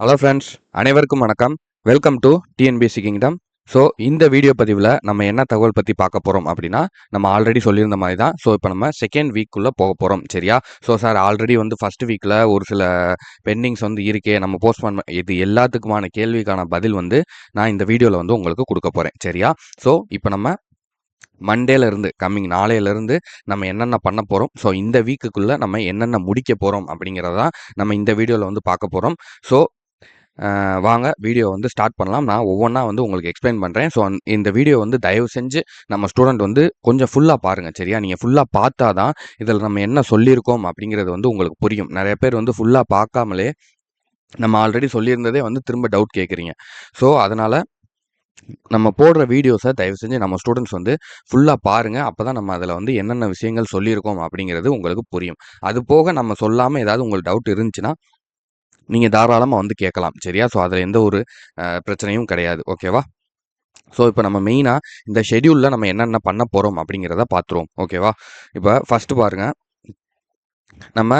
Hello friends அனைவருக்கும் வணக்கம். Welcome to TNPSC kingdom so இந்த வீடியோ பதிவில் நம்ம என்ன தகவல் பற்றி பார்க்க போகிறோம் அப்படின்னா நம்ம ஆல்ரெடி சொல்லியிருந்த மாதிரி தான். ஸோ இப்போ நம்ம செகண்ட் வீக்குள்ளே போக போகிறோம் சரியா? ஸோ சார் ஆல்ரெடி வந்து ஃபஸ்ட் வீக்கில் ஒரு சில பெண்டிங்ஸ் வந்து இருக்கே. நம்ம போஸ்ட் பண்ண இது எல்லாத்துக்குமான கேள்விக்கான பதில் வந்து நான் இந்த வீடியோவில் வந்து உங்களுக்கு கொடுக்க போகிறேன் சரியா? ஸோ இப்போ நம்ம மண்டேலேருந்து கம்மிங் நாளையிலேருந்து நம்ம என்னென்ன பண்ண போகிறோம் ஸோ இந்த வீக்குக்குள்ளே நம்ம என்னென்ன முடிக்க போகிறோம் அப்படிங்கிறதான் நம்ம இந்த வீடியோவில் வந்து பார்க்க போகிறோம் ஸோ வாங்க வீடியோ வந்து ஸ்டார்ட் பண்ணலாம். நான் ஒவ்வொன்றா வந்து உங்களுக்கு எக்ஸ்பிளைன் பண்ணுறேன் ஸோ இந்த வீடியோ வந்து தயவு செஞ்சு நம்ம ஸ்டூடெண்ட் வந்து கொஞ்சம் ஃபுல்லாக பாருங்கள் சரியா? நீங்கள் ஃபுல்லாக பார்த்தா தான் இதில் நம்ம என்ன சொல்லியிருக்கோம் அப்படிங்கிறது வந்து உங்களுக்கு புரியும். நிறைய பேர் வந்து ஃபுல்லாக பார்க்காமலே நம்ம ஆல்ரெடி சொல்லியிருந்ததே வந்து திரும்ப டவுட் கேட்குறீங்க. ஸோ அதனால் நம்ம போடுற வீடியோஸை தயவு செஞ்சு நம்ம ஸ்டூடெண்ட்ஸ் வந்து ஃபுல்லாக பாருங்கள் அப்போ தான் நம்ம அதில் வந்து என்னென்ன விஷயங்கள் சொல்லியிருக்கோம் அப்படிங்கிறது உங்களுக்கு புரியும். அது போக நம்ம சொல்லாமல் ஏதாவது உங்களுக்கு டவுட் இருந்துச்சுன்னா நீங்கள் தாராளமாக வந்து கேட்கலாம். சரியா? ஸோ அதில் எந்த ஒரு பிரச்சனையும் கிடையாது. ஓகேவா ஸோ இப்போ நம்ம மெயினாக இந்த ஷெடியூலில் நம்ம என்னென்ன பண்ண போகிறோம் அப்படிங்கிறத பார்த்துருவோம் ஓகேவா இப்போ ஃபஸ்ட்டு பாருங்கள் நம்ம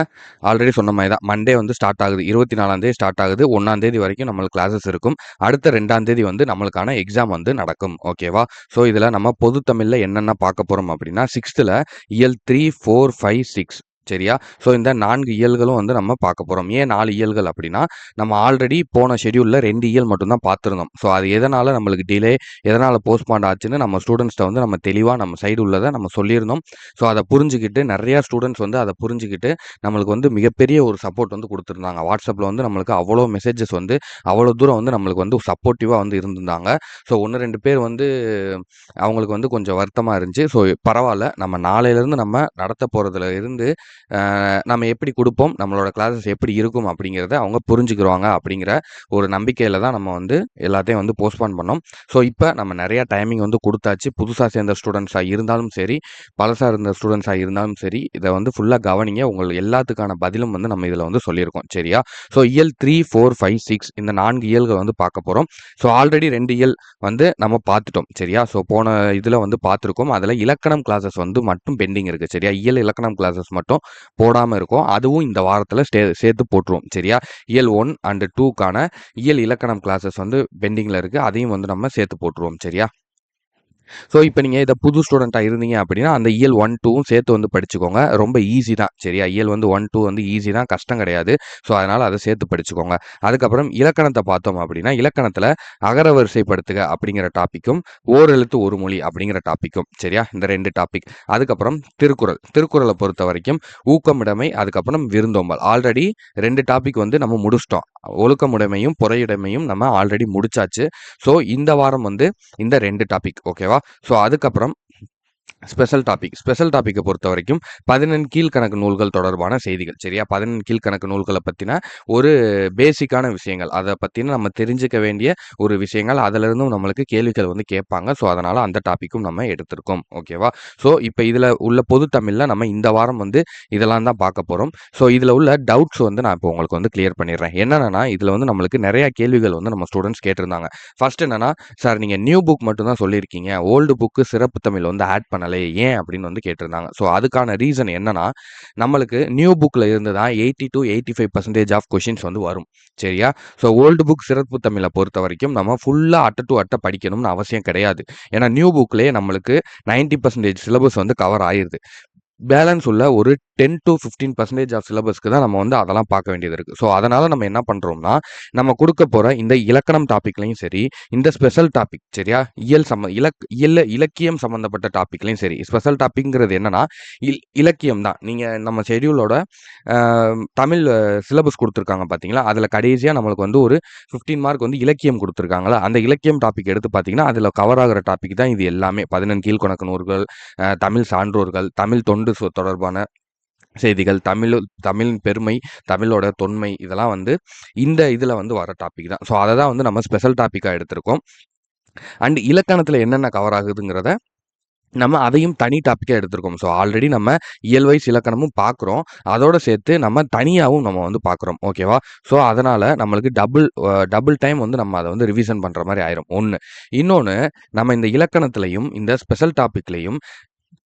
ஆல்ரெடி சொன்ன மாதிரி தான். மண்டே வந்து ஸ்டார்ட் ஆகுது. இருபத்தி நாலாந்தேதி ஸ்டார்ட் ஆகுது. ஒன்றாந்தேதி வரைக்கும் நம்மளுக்கு கிளாஸஸ் இருக்கும். அடுத்த ரெண்டாந்தேதி வந்து நம்மளுக்கான எக்ஸாம் வந்து நடக்கும். ஓகேவா ஸோ இதில் நம்ம பொது தமிழில் என்னென்ன பார்க்க போகிறோம் அப்படின்னா சிக்ஸ்த்தில் இயல் த்ரீ ஃபோர் ஃபைவ் சிக்ஸ் சரியா? ஸோ இந்த நான்கு இயல்களும் வந்து நம்ம பார்க்க போகிறோம் ஏன் நாலு இயல்கள் அப்படின்னா நம்ம ஆல்ரெடி போன ஷெடியூலில் ரெண்டு இயல் மட்டும்தான் பார்த்துருந்தோம். ஸோ அது எதனால் நம்மளுக்கு டிலே எதனால் போஸ்ட்பாண்ட் ஆச்சுன்னு நம்ம ஸ்டூடெண்ட்ஸ்ட்ட வந்து நம்ம தெளிவாக நம்ம சைடு உள்ளதை நம்ம சொல்லியிருந்தோம். ஸோ அதை புரிஞ்சுக்கிட்டு நிறையா ஸ்டூடெண்ட்ஸ் வந்து அதை புரிஞ்சுக்கிட்டு நம்மளுக்கு வந்து மிகப்பெரிய ஒரு சப்போர்ட் வந்து கொடுத்துருந்தாங்க. வாட்ஸ்அப்பில் வந்து நம்மளுக்கு அவ்வளோ மெசேஜஸ் வந்து அவ்வளோ தூரம் வந்து நம்மளுக்கு வந்து சப்போர்ட்டிவாக வந்து இருந்திருந்தாங்க. ஸோ ஒன்று ரெண்டு பேர் வந்து அவங்களுக்கு வந்து கொஞ்சம் வருத்தமாக இருந்துச்சு. ஸோ பரவாயில்ல. நம்ம நாளையிலேருந்து நம்ம நடத்த போகிறதுல இருந்து நம்ம எப்படி கொடுப்போம் நம்மளோட கிளாஸஸ் எப்படி இருக்கும் அப்படிங்கிறத அவங்க புரிஞ்சுக்கிருவாங்க அப்படிங்கிற ஒரு நம்பிக்கையில் தான் நம்ம வந்து எல்லாத்தையும் வந்து போஸ்ட்போன் பண்ணோம். ஸோ இப்போ நம்ம நிறையா டைமிங் வந்து கொடுத்தாச்சு. புதுசாக சேர்ந்த ஸ்டூடெண்ட்ஸாக இருந்தாலும் சரி பழசாக இருந்த ஸ்டூடெண்ட்ஸாக இருந்தாலும் சரி இதை வந்து ஃபுல்லாக கவனிங்க. உங்களுக்கு எல்லாத்துக்கான பதிலும் வந்து நம்ம இதில் வந்து சொல்லியிருக்கோம். சரியா? ஸோ இயல் த்ரீ ஃபோர் ஃபைவ் சிக்ஸ் இந்த நான்கு இயல்கள் வந்து பார்க்க போகிறோம் ஸோ ஆல்ரெடி ரெண்டு இயல் வந்து நம்ம பார்த்துட்டோம். சரியா? ஸோ போன இதில் வந்து பார்த்துருக்கோம். அதில் இலக்கணம் கிளாஸஸ் வந்து மட்டும் பெண்டிங் இருக்குது சரியா? இயல் இலக்கணம் கிளாஸஸ் மட்டும் போடாமல் இருக்கும். அதுவும் இந்த வாரத்தில் ஸ்டே சேர்த்து போட்டுருவோம். சரியா? இயல் ஒன் அண்டு டூக்கான இயல் இலக்கணம் கிளாஸஸ் வந்து பெண்டிங்கில் இருக்குது அதையும் வந்து நம்ம சேர்த்து போட்டுருவோம். சரியா? ஸோ இப்போ நீங்கள் இதை புது ஸ்டூடெண்ட்டாக இருந்தீங்க அப்படின்னா அந்த இயல் ஒன் டூவும் சேர்த்து வந்து படிச்சுக்கோங்க. ரொம்ப ஈஸி தான். சரியா? இயல் வந்து ஒன் டூ வந்து ஈஸி தான். கஷ்டம் கிடையாது. ஸோ அதனால் அதை சேர்த்து படிச்சுக்கோங்க. அதுக்கப்புறம் இலக்கணத்தை பார்த்தோம் அப்படின்னா இலக்கணத்தில் அகர வரிசைப்படுத்துக அப்படிங்கிற டாப்பிக்கும் ஓரெழுத்து ஒரு மொழி அப்படிங்கிற டாப்பிக்கும் சரியா? இந்த ரெண்டு டாபிக் அதுக்கப்புறம் திருக்குறள். திருக்குறளை பொறுத்த வரைக்கும் ஊக்கமுடைமை அதுக்கப்புறம் விருந்தோம்பல். ஆல்ரெடி ரெண்டு டாபிக் வந்து நம்ம முடிச்சிட்டோம். ஒழுக்கமுடைமையும் புறையுடைமையும் நம்ம ஆல்ரெடி முடிச்சாச்சு. ஸோ இந்த வாரம் வந்து இந்த ரெண்டு டாபிக் ஓகேவா ஸோ அதுக்கப்புறம் ஸ்பெஷல் டாபிக் ஸ்பெஷல் டாப்பிக்கை பொறுத்த வரைக்கும் பதினெண் கீழ்கணக்கு நூல்கள் தொடர்பான செய்திகள் சரியா? பதினெண் கீழ்கணக்கு நூல்களை பற்றின ஒரு பேசிக்கான விஷயங்கள். அதை பற்றின நம்ம தெரிஞ்சுக்க வேண்டிய ஒரு விஷயங்கள். அதிலிருந்தும் நம்மளுக்கு கேள்விகள் வந்து கேட்பாங்க. ஸோ அதனால் அந்த டாப்பிக்கும் நம்ம எடுத்திருக்கோம். ஓகேவா ஸோ இப்போ இதில் உள்ள பொது தமிழில் நம்ம இந்த வாரம் வந்து இதெல்லாம் தான் பார்க்க போகிறோம் ஸோ இதில் உள்ள டவுட்ஸ் வந்து நான் இப்போ உங்களுக்கு வந்து கிளியர் பண்ணிடுறேன். என்னென்னா இதில் வந்து நம்மளுக்கு நிறைய கேள்விகள் வந்து நம்ம ஸ்டூடெண்ட்ஸ் கேட்டிருந்தாங்க. ஃபர்ஸ்ட் என்னென்னா சார் நீங்கள் நியூ புக் மட்டும் தான் சொல்லியிருக்கீங்க. ஓல்டு புக்கு சிறப்பு தமிழ் வந்து ஆட் பண்ணலை ஏன் அப்படின்னு வந்து கேட்டிருந்தாங்க. ஸோ அதுக்கான ரீசன் என்னன்னா நம்மளுக்கு நியூ புக்கில் இருந்து தான் eighty to eighty five percentage of questions வந்து வரும். சரியா? ஸோ ஓல்டு புக் சிறப்பு தமிழை பொறுத்த வரைக்கும் நம்ம ஃபுல்லாக அட்ட டு அட்டை படிக்கணும்னு அவசியம் கிடையாது. ஏன்னா நியூ புக்லேயே நம்மளுக்கு நைன்ட்டி பர்சன்டேஜ் சிலபஸ் வந்து கவர் ஆயிடுது பேலன்ஸ் உள்ள ஒரு ten to fifteen percentage of சிலபஸ்க்கு தான் நம்ம வந்து அதெல்லாம் பார்க்க வேண்டியது இருக்குது ஸோ அதனால் நம்ம என்ன பண்ணுறோம்னா நம்ம கொடுக்க போகிற இந்த இலக்கணம் டாப்பிக்லையும் சரி இந்த ஸ்பெஷல் டாபிக் சரியா? இயல் சம்ம இலக் இயல் இலக்கியம் சம்மந்தப்பட்ட டாப்பிக்லையும் சரி. ஸ்பெஷல் டாப்பிக்ங்கிறது என்னன்னா இல் இலக்கியம் தான். நீங்கள் நம்ம ஷெடியூலோட தமிழ் சிலபஸ் கொடுத்துருக்காங்க பார்த்தீங்களா அதில் கடைசியாக நம்மளுக்கு வந்து ஒரு ஃபிஃப்டீன் மார்க் வந்து இலக்கியம் கொடுத்துருக்காங்களா அந்த இலக்கியம் டாபிக் எடுத்து பார்த்தீங்கன்னா அதில் கவர் ஆகிற டாபிக் தான் இது எல்லாமே. பதினெண் கீழ்கணக்கு நூல்கள் தமிழ் சான்றோர்கள் தமிழ் தொண்டு சொ- தொடர்பான செய்திகள் தமிழ் தமிழின் பெருமை தமிழோட தொன்மை இதெல்லாம் வந்து இந்த இதில் வந்து வர டாபிக் தான். ஸோ அதை தான் வந்து நம்ம ஸ்பெஷல் டாப்பிக்காக எடுத்திருக்கோம். அண்ட் இலக்கணத்தில் என்னென்ன கவர் ஆகுதுங்கிறத நம்ம அதையும் தனி டாப்பிக்காக எடுத்திருக்கோம். ஸோ ஆல்ரெடி நம்ம இயல்வைஸ் இலக்கணமும் பார்க்குறோம். அதோட சேர்த்து நம்ம தனியாகவும் நம்ம வந்து பார்க்குறோம். ஓகேவா ஸோ அதனால் நம்மளுக்கு டபுள் டபுள் டைம் வந்து நம்ம அதை வந்து ரிவிஷன் பண்ணுற மாதிரி ஆயிரும். ஒன்று இன்னொன்று நம்ம இந்த இலக்கணத்துலையும் இந்த ஸ்பெஷல் டாப்பிக்லையும்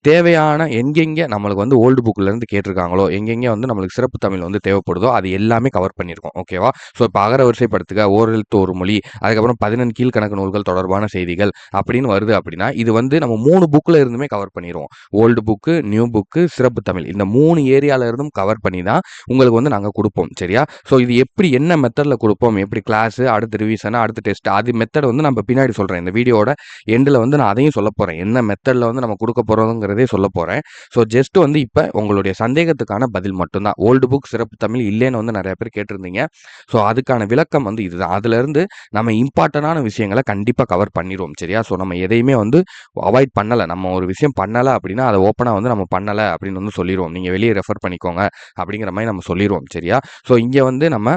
தேவையான எங்கெங்கே நம்மளுக்கு வந்து ஓல்டு புக்கிலேருந்து கேட்டிருக்காங்களோ எங்கெங்கே வந்து நம்மளுக்கு சிறப்பு தமிழ் வந்து தேவைப்படுதோ அது எல்லாமே கவர் பண்ணியிருக்கோம். ஓகேவா ஸோ இப்போ அகர வரிசைப்படுத்துக ஓரெழுத்து ஒரு மொழி அதுக்கப்புறம் பதினெண் கீழ்கணக்கு நூல்கள் தொடர்பான செய்திகள் அப்படின்னு வருது அப்படின்னா இது வந்து நம்ம மூணு புக்கில் இருந்துமே கவர் பண்ணிடுவோம் ஓல்டு புக்கு நியூ புக்கு சிறப்பு தமிழ். இந்த மூணு ஏரியாவில் இருந்தும் கவர் பண்ணி தான் உங்களுக்கு வந்து நாங்கள் கொடுப்போம். சரியா? ஸோ இது எப்படி என்ன மெத்தடில் கொடுப்போம்? எப்படி கிளாஸு அடுத்து ரிவிஷன் அடுத்து டெஸ்ட் அது மெத்தட் வந்து நம்ம பின்னாடி சொல்கிறேன் இந்த வீடியோட எண்டில் வந்து நான் அதையும் சொல்ல போகிறேன் என்ன மெத்தடில் வந்து நம்ம கொடுக்க போகிறோங்கிற அப்படிங்கிறதே சொல்ல போகிறேன் ஸோ ஜஸ்ட் வந்து இப்போ உங்களுடைய சந்தேகத்துக்கான பதில் மட்டும்தான். ஓல்டு புக் சிறப்பு தமிழ் இல்லைன்னு வந்து நிறைய பேர் கேட்டிருந்தீங்க. ஸோ அதுக்கான விளக்கம் வந்து இதுதான். அதுலேருந்து நம்ம இம்பார்ட்டண்டான விஷயங்களை கண்டிப்பாக கவர் பண்ணிடுவோம் சரியா? ஸோ நம்ம எதையுமே வந்து அவாய்ட் பண்ணலை. நம்ம ஒரு விஷயம் பண்ணலை அப்படின்னா அதை ஓப்பனாக வந்து நம்ம பண்ணலை அப்படின்னு வந்து சொல்லிடுவோம் நீங்கள் வெளியே ரெஃபர் பண்ணிக்கோங்க அப்படிங்கிற மாதிரி நம்ம சொல்லிடுவோம் சரியா? ஸோ இங்கே வந்து நம்ம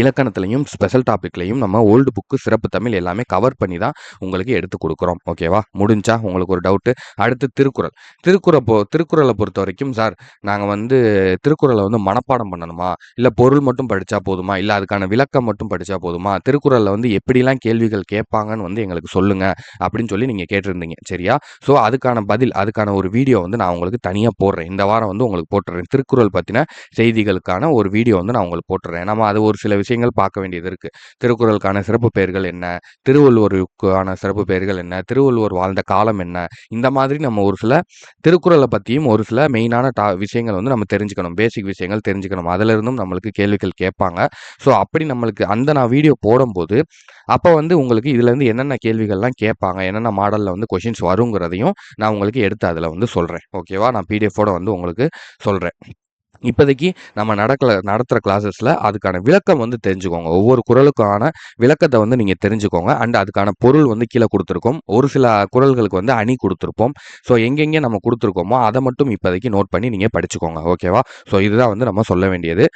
இலக்கணத்துலையும் ஸ்பெஷல் டாப்பிக்லையும் நம்ம ஓல்டு புக்கு சிறப்பு தமிழ் எல்லாமே கவர் பண்ணி தான் உங்களுக்கு எடுத்து கொடுக்குறோம். ஓகேவா முடிஞ்சா உங்களுக்கு ஒரு டவுட்டு அடுத்து திருக்குறள். திருக்குறள் போ திருக்குறளை பொறுத்த வரைக்கும் சார் நாங்கள் வந்து திருக்குறளை வந்து மனப்பாடம் பண்ணணுமா? இல்லை பொருள் மட்டும் படித்தா போதுமா? இல்லை அதுக்கான விளக்கம் மட்டும் படித்தா போதுமா? திருக்குறளில் வந்து எப்படிலாம் கேள்விகள் கேட்பாங்கன்னு வந்து எங்களுக்கு சொல்லுங்கள் அப்படின்னு சொல்லி நீங்கள் கேட்டிருந்தீங்க. சரியா? ஸோ அதுக்கான பதில் அதுக்கான ஒரு வீடியோ வந்து நான் உங்களுக்கு தனியாக போடுறேன். இந்த வாரம் வந்து உங்களுக்கு போட்டுறேன். திருக்குறள் பற்றின செய்திகளுக்கான ஒரு வீடியோ வந்து நான் உங்களுக்கு போட்டுறேன். நம்ம அது ஒரு சில விஷயங்கள் பார்க்க வேண்டியது இருக்குது திருக்குறளுக்கான சிறப்பு பெயர்கள் என்ன? திருவள்ளுவருக்கான சிறப்பு பெயர்கள் என்ன? திருவள்ளுவர் வாழ்ந்த காலம் என்ன? இந்த மாதிரி நம்ம ஒரு சில திருக்குறளை பற்றியும் ஒரு சில மெயினான டா விஷயங்கள் வந்து நம்ம தெரிஞ்சுக்கணும். பேசிக் விஷயங்கள் தெரிஞ்சுக்கணும். அதிலிருந்தும் நம்மளுக்கு கேள்விகள் கேட்பாங்க. ஸோ அப்படி நம்மளுக்கு அந்த நான் வீடியோ போடும்போது அப்போ வந்து உங்களுக்கு இதுலேருந்து என்னென்ன கேள்விகள்லாம் கேட்பாங்க? என்னென்ன மாடலில் வந்து கொஷின்ஸ் வருங்கிறதையும் நான் உங்களுக்கு எடுத்து அதில் வந்து சொல்கிறேன் ஓகேவா? நான் பிடிஎஃபோட வந்து உங்களுக்கு சொல்கிறேன் இப்போதைக்கு நம்ம நடக்கல நடத்துகிற கிளாஸஸில் அதுக்கான விளக்கம் வந்து தெரிஞ்சுக்கோங்க. ஒவ்வொரு குரலுக்கான விளக்கத்தை வந்து நீங்கள் தெரிஞ்சுக்கோங்க. அண்ட் அதுக்கான பொருள் வந்து கீழே கொடுத்துருக்கோம். ஒரு சில குரல்களுக்கு வந்து அணி கொடுத்துருப்போம். ஸோ எங்கெங்கே நம்ம கொடுத்துருக்கோமோ அதை மட்டும் இப்போதைக்கு நோட் பண்ணி நீங்கள் படிச்சுக்கோங்க. ஓகேவா ஸோ இதுதான் வந்து நம்ம சொல்ல வேண்டியது.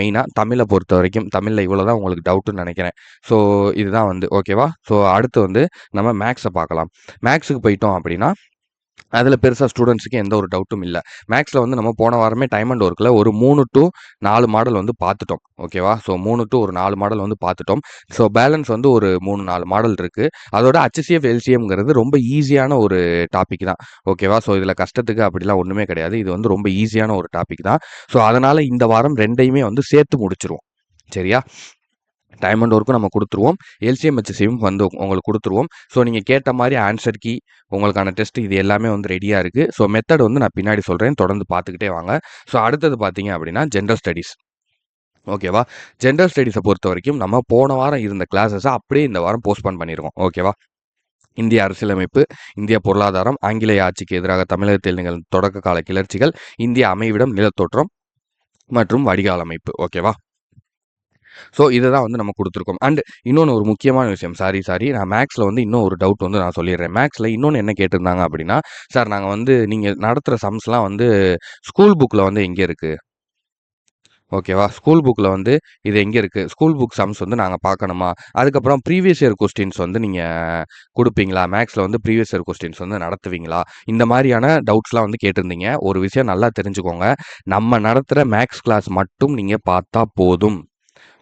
மெயினாக தமிழை பொறுத்த வரைக்கும் தமிழில் இவ்வளோ தான் உங்களுக்கு டவுட்டுன்னு நினைக்கிறேன். ஸோ இதுதான் வந்து ஓகேவா ஸோ அடுத்து வந்து நம்ம மேக்ஸை பார்க்கலாம். மேக்ஸுக்கு போயிட்டோம் அப்படின்னா அதில் பெருசாக ஸ்டூடெண்ட்ஸுக்கு எந்த ஒரு டவுட்டும் இல்லை. மேக்ஸில் வந்து நம்ம போன வாரமே டைம் அண்ட் ஒர்க்கில் ஒரு மூணு டு நாலு மாடல் வந்து பார்த்துட்டோம். ஓகேவா ஸோ மூணு டு ஒரு நாலு மாடல் வந்து பார்த்துட்டோம். ஸோ பேலன்ஸ் வந்து ஒரு மூணு நாலு மாடல் இருக்குது அதோட ஹச்சிஎஃப் எல்சிஎம்ங்கிறது ரொம்ப ஈஸியான ஒரு டாபிக் தான். ஓகேவா ஸோ இதில் கஷ்டத்துக்கு அப்படிலாம் ஒன்றுமே கிடையாது. இது வந்து ரொம்ப ஈஸியான ஒரு டாபிக் தான். ஸோ அதனால் இந்த வாரம் ரெண்டையுமே வந்து சேர்த்து முடிச்சிருவோம். சரியா? டைம் அண்ட் ஒர்க்கும் நம்ம கொடுத்துருவோம். எல்சிஎம் ஹெச்சிஎம் வந்து உங்களுக்கு கொடுத்துருவோம். ஸோ நீங்கள் கேட்ட மாதிரி ஆன்சர் கீ உங்களுக்கான டெஸ்ட் இது எல்லாமே வந்து ரெடியாக இருக்குது ஸோ மெத்தட் வந்து நான் பின்னாடி சொல்கிறேன் தொடர்ந்து பார்த்துக்கிட்டே வாங்க. ஸோ அடுத்தது பார்த்தீங்க அப்படின்னா ஜென்ரல் ஸ்டடீஸ் ஓகேவா ஜென்ரல் ஸ்டடீஸை பொறுத்த வரைக்கும் நம்ம போன வாரம் இருந்த கிளாஸஸை அப்படியே இந்த வாரம் போஸ்ட்பான் பண்ணியிருக்கோம் ஓகேவா இந்திய அரசியலமைப்பு இந்திய பொருளாதாரம் ஆங்கிலேய ஆட்சிக்கு எதிராக தமிழகத்தில் நிகழ்ந்த தொடக்க கால கிளர்ச்சிகள் இந்திய அமைவிடம் நிலத்தோற்றம் மற்றும் வடிகால் அமைப்பு. ஓகேவா ஸோ இதை தான் வந்து நம்ம கொடுத்துருக்கோம். அண்ட் இன்னொன்று ஒரு முக்கியமான விஷயம். சாரி சாரி நான் மேக்ஸில் வந்து இன்னும் ஒரு டவுட் வந்து நான் சொல்லிடுறேன். மேக்ஸில் இன்னொன்று என்ன கேட்டிருந்தாங்க அப்படின்னா சார் நாங்கள் வந்து நீங்கள் நடத்துகிற சம்ஸ்லாம் வந்து ஸ்கூல் புக்கில் வந்து எங்கே இருக்குது ஓகேவா ஸ்கூல் புக்கில் வந்து இது எங்கே இருக்குது ஸ்கூல் புக் சம்ஸ் வந்து நாங்கள் பார்க்கணுமா? அதுக்கப்புறம் ப்ரீவியஸ் இயர் கொஸ்டின்ஸ் வந்து நீங்கள் கொடுப்பீங்களா? மேக்ஸில் வந்து ப்ரீவியஸ் இயர் கொஸ்டின்ஸ் வந்து நடத்துவீங்களா? இந்த மாதிரியான டவுட்ஸ்லாம் வந்து கேட்டிருந்தீங்க. ஒரு விஷயம் நல்லா தெரிஞ்சுக்கோங்க. நம்ம நடத்துகிற மேக்ஸ் கிளாஸ் மட்டும் நீங்கள் பார்த்தா போதும்.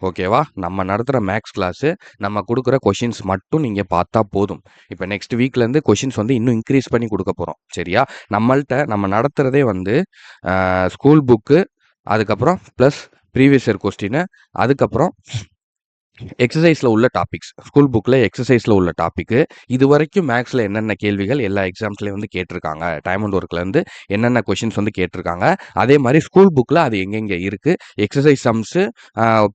ஓகேவா? நம்ம நடத்துகிற மேக்ஸ் கிளாஸு நம்ம கொடுக்குற கொஷின்ஸ் மட்டும் நீங்கள் பார்த்தா போதும். இப்போ நெக்ஸ்ட் வீக்லேருந்து கொஷின்ஸ் வந்து இன்னும் இன்க்ரீஸ் பண்ணி கொடுக்க போகிறோம் சரியா? நம்மள்கிட்ட நம்ம நடத்துகிறதே வந்து ஸ்கூல் புக்கு அதுக்கப்புறம் ப்ளஸ் ப்ரீவியஸ் இயர் கொஸ்டின் அதுக்கப்புறம் எக்ஸசைஸில் உள்ள டாபிக்ஸ் ஸ்கூல் புக்கில் எக்ஸசைஸில் உள்ள டாப்பிக்கு இது வரைக்கும் மேக்ஸில் என்னென்ன கேள்விகள் எல்லா எக்ஸாம்ஸ்லேயும் வந்து கேட்டிருக்காங்க. டைம் அண்ட் ஒர்க்லேருந்து என்னென்ன கொஷின்ஸ் வந்து கேட்டிருக்காங்க. அதே மாதிரி ஸ்கூல் புக்கில் அது எங்கெங்கே இருக்குது எக்ஸசைஸ் சம்ஸு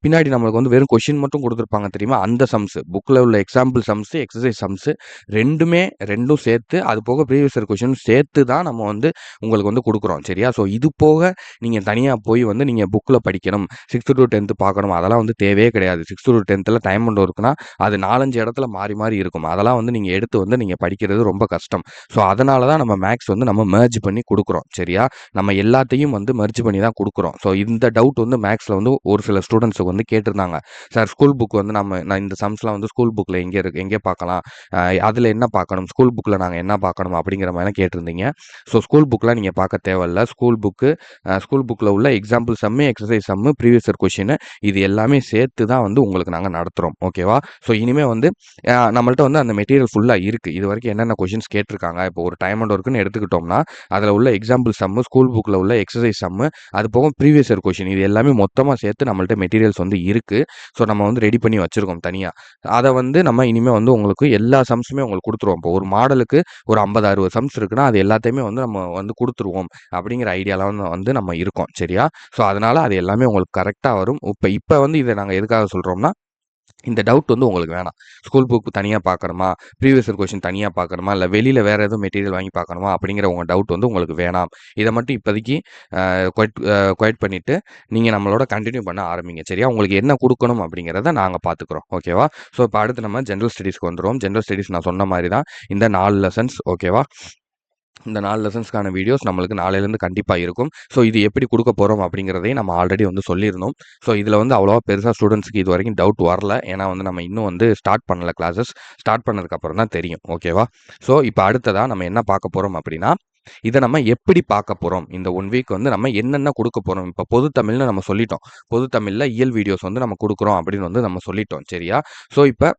பின்னாடி நம்மளுக்கு வந்து வெறும் கொஷின் மட்டும் கொடுத்துருப்பாங்க தெரியுமா? அந்த சம்ஸு புக்கில் உள்ள எக்ஸாம்பிள் சம்ஸு எக்ஸசைஸ் சம்ஸு ரெண்டுமே ரெண்டும் சேர்த்து அது போக ப்ரீவியஸ் இயர் கொஷின் சேர்த்து தான் நம்ம வந்து உங்களுக்கு வந்து கொடுக்குறோம் சரியா? ஸோ இது போக நீங்கள் தனியாக போய் வந்து நீங்கள் புக்கில் படிக்கணும். சிக்ஸ்த்து டு டென்த்து பார்க்கணும். அதெல்லாம் வந்து தேவையே கிடையாது. சிக்ஸ்த்து டு லென்த்தில் டைம் அண்ட் ஒர்க்னா அது நாலஞ்சு இடத்துல மாறி மாறி இருக்கும். அதெல்லாம் வந்து நீங்கள் எடுத்து வந்து நீங்கள் படிக்கிறது ரொம்ப கஷ்டம். ஸோ அதனால தான் நம்ம மேக்ஸ் வந்து நம்ம மேர்ஜ் பண்ணி கொடுக்குறோம் சரியா? நம்ம எல்லாத்தையும் வந்து மர்ஜ் பண்ணி தான் கொடுக்குறோம். ஸோ இந்த டவுட் வந்து மேக்ஸில் வந்து ஒரு சில ஸ்டூடெண்ட்ஸுக்கு வந்து கேட்டிருந்தாங்க. சார் ஸ்கூல் புக் வந்து நம்ம நான் இந்த சம்ஸ்லாம் வந்து ஸ்கூல் புக்கில் எங்கே இருக்கு எங்கே பார்க்கலாம்? அதில் என்ன பார்க்கணும்? ஸ்கூல் புக்கில் நாங்கள் என்ன பார்க்கணும்? அப்படிங்கிற மாதிரிலாம் கேட்டிருந்தீங்க. ஸோ ஸ்கூல் புக்கெலாம் நீங்கள் பார்க்க தேவையில்ல. ஸ்கூல் புக்கு ஸ்கூல் புக்கில் உள்ள example sum exercise sum previous question இது எல்லாமே சேர்த்து தான் வந்து உங்களுக்கு நாங்கள் நடத்துகிறோம் ஓகேவா ஸோ இனிமேல் வந்து நம்மள்ட்ட வந்து அந்த மெட்டீரியல் ஃபுல்லாக இருக்குது இது வரைக்கும் என்னென்ன கொஷின்ஸ் கேட்டிருக்காங்க? இப்போ ஒரு டைம் அண்ட் ஒர்க்குன்னு எடுத்துக்கிட்டோம்னா அதில் உள்ள எக்ஸாம்பிள் சம்மு ஸ்கூல் புக்கில் உள்ள எக்ஸசைஸ் சம்மு அது போக ப்ரீவியஸ் இயர் கொஷின் இது எல்லாமே மொத்தமாக சேர்த்து நம்மள்ட்ட மெட்டீரியல்ஸ் வந்து இருக்குது ஸோ நம்ம வந்து ரெடி பண்ணி வச்சுருக்கோம் தனியாக அதை வந்து நம்ம இனிமேல் வந்து உங்களுக்கு எல்லா சம்ஸுமே உங்களுக்கு கொடுத்துருவோம். இப்போ ஒரு மாடலுக்கு ஒரு ஐம்பது அறுபது சம்ஸ் இருக்குன்னா அது எல்லாத்தையுமே வந்து நம்ம வந்து கொடுத்துருவோம் அப்படிங்கிற ஐடியாலாம் வந்து நம்ம இருக்கோம். சரியா? ஸோ அதனால் அது எல்லாமே உங்களுக்கு கரெக்டாக வரும். இப்போ இப்போ வந்து இதை நாங்கள் எதுக்காக சொல்கிறோம்னா இந்த டவுட் வந்து உங்களுக்கு வேணாம். ஸ்கூல் புக் தனியாக பார்க்கணுமா ப்ரீவியஸ் கொஷின் தனியாக பார்க்கணுமா இல்லை வெளியில் வேறு எதுவும் மெட்டீரியல் வாங்கி பார்க்கணுமா அப்படிங்கிற உங்கள் டவுட் வந்து உங்களுக்கு வேணாம். இதை மட்டும் இப்போதைக்கு கொயட் குவைட் பண்ணிவிட்டு நீங்கள் நம்மளோட கண்டினியூ பண்ண ஆரம்பிங்க. சரியா? உங்களுக்கு என்ன கொடுக்கணும் அப்படிங்கிறத நாங்கள் பார்த்துக்குறோம். ஓகேவா ஸோ இப்போ அடுத்து நம்ம ஜென்ரல் ஸ்டடீஸ்க்கு வந்துடுவோம் ஜென்ரல் ஸ்டடீஸ் நான் சொன்ன மாதிரி தான் இந்த நாலு லெசன்ஸ் ஓகேவா இந்த நாலு லெசன்ஸ்க்கான வீடியோஸ் நம்மளுக்கு நாளையிலேருந்து கண்டிப்பாக இருக்கும். ஸோ இது எப்படி கொடுக்க போகிறோம் அப்படிங்கிறதையும் நம்ம ஆல்ரெடி வந்து சொல்லியிருந்தோம். ஸோ இதில் வந்து அவ்வளோவா பெருசாக ஸ்டூடெண்ட்ஸ்க்கு இது வரைக்கும் டவுட் வரல. ஏன்னா வந்து நம்ம இன்னும் வந்து ஸ்டார்ட் பண்ணல கிளாஸஸ் ஸ்டார்ட் பண்ணதுக்கப்புறம் தான் தெரியும். ஓகேவா ஸோ இப்போ அடுத்ததாக நம்ம என்ன பார்க்க போகிறோம் அப்படின்னா இதை நம்ம எப்படி பார்க்க போகிறோம் இந்த ஒன் வீக் வந்து நம்ம என்னென்ன கொடுக்க போகிறோம் இப்போ பொது தமிழ்னு நம்ம சொல்லிட்டோம். பொது தமிழில் இயல் வீடியோஸ் வந்து நம்ம கொடுக்குறோம் அப்படின்னு வந்து நம்ம சொல்லிட்டோம். சரியா? ஸோ இப்போ